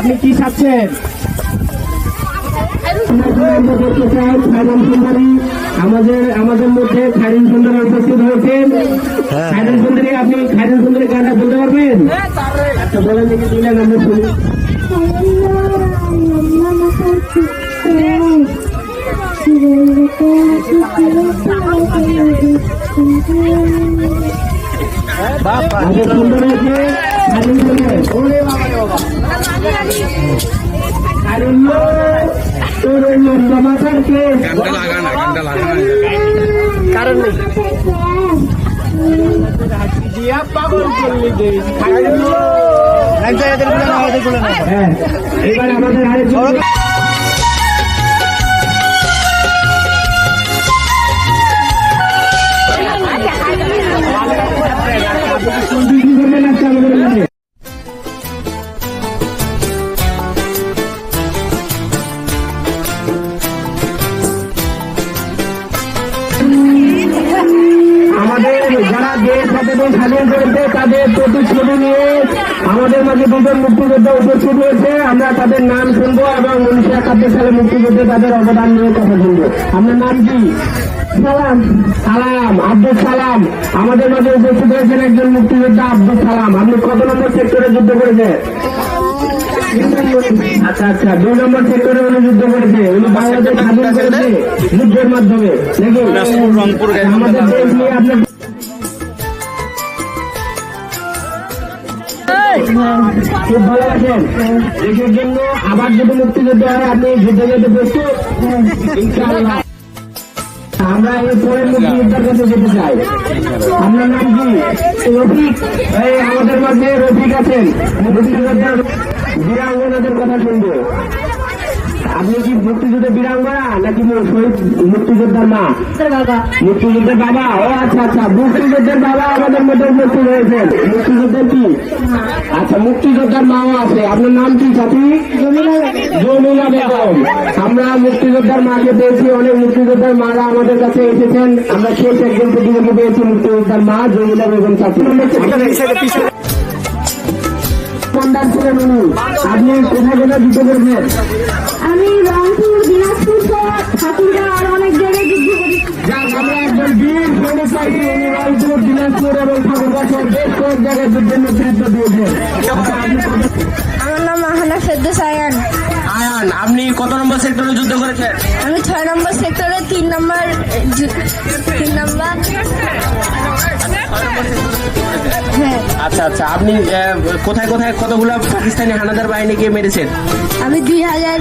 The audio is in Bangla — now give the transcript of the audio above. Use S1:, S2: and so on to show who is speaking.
S1: আপনি কি চাচ্ছেন আমাদের আমাদের মধ্যে খাইরুল সুন্দরী উপস্থিত হয়েছেন। খাইরুল সুন্দরী আপনি খাইরুল সুন্দরী গানটা বলতে পারবেন? আচ্ছা বলেন দেখি দিলেন আমরা শুনি। সুন্দর হয়েছে কারণ দিয়া পাগল করলি হ্যাঁ এবার আমাদের আমাদের যারা দেশ সচেতন স্বাধীন করেছে, তাদের প্রতিশ্রুতি নিয়ে আমাদের মাঝে দুজন মুক্তিযোদ্ধা উপস্থিত হয়েছে। আমরা তাদের নাম শুনব এবং উনিশশো একাত্তর সালে মুক্তিযুদ্ধে তাদের অবদান নিয়ে কথা শুনব আপনার নাম কি? সালাম। সালাম। আব্দুল সালাম। আমাদের মাঝে উপস্থিত হয়েছেন একজন মুক্তিযোদ্ধা আব্দুল সালাম। আপনি কত নম্বর সেক্টরে যুদ্ধ করেছেন? আচ্ছা আচ্ছা দুই নম্বর সেক্টরে উনি যুদ্ধ করেছে। উনি বাংলাদেশ স্বাধীন করেছে যুদ্ধের মাধ্যমে। নাকি আমাদের দেশ নিয়ে আপনার খুব ভালোবাসেন দেশের জন্য আবার যদি মুক্তিযুদ্ধ হয় আপনি যুদ্ধ যেতে প্রস্তুত? ইনশাআল্লাহ। আমরা এই পরের মুক্তিযোদ্ধার কাছে যেতে চাই। আপনার নাম কি? রফিক। আমাদের মধ্যে রফিক আছেন। মুক্তিযোদ্ধার বীরাঙ্গনাদের কথা শুনব? আপনি কি মুক্তিযুদ্ধের বীরাঙ্গনা নাকি শহীদ মুক্তিযোদ্ধার মা? মুক্তিযুদ্ধের বাবা। ও আচ্ছা আচ্ছা মুক্তিযুদ্ধের বাবা আমাদের মধ্যে উপস্থিত হয়েছেন। মুক্তিযুদ্ধের কি? আচ্ছা মুক্তিযোদ্ধার মাও আছে। আপনার নাম কি সাথী? জমিলা বেগম আমরা মুক্তিযোদ্ধার মাকে পেয়েছি অনেক মুক্তিযোদ্ধার মারা আমাদের কাছে এসেছেন। আমরা শেষ একজন প্রতিযোগী পেয়েছি মুক্তিযোদ্ধার মা জমিলা বেগম সাথী। কন্ডার ছিলেন উনি আপনি কোথায় কোথায় যুদ্ধ করবেন
S2: আমি রংপুর দিনাজপুর ঠাকুরগাঁ আর অনেক জায়গায় যুদ্ধ করি
S1: আমরা একজন বীর সৈনিক পাইছি উনি রংপুর দিনাজপুর এবং ঠাকুরগাঁ সহ বেশ কয়েক জায়গায় যুদ্ধের নেতৃত্ব দিয়েছেন আচ্ছা,
S2: আমার নাম আহানা ফেরদৌস আয়ান।
S1: আয়ান আপনি কত নম্বর সেক্টরে যুদ্ধ করেছেন?
S2: আমি ছয় নম্বর সেক্টরে তিন নম্বর তিন নম্বর
S1: আচ্ছা আচ্ছা আপনি কোথায় কোথায় কতগুলো পাকিস্তানি হানাদার গিয়ে মেরেছেন?
S2: আমি দুই হাজার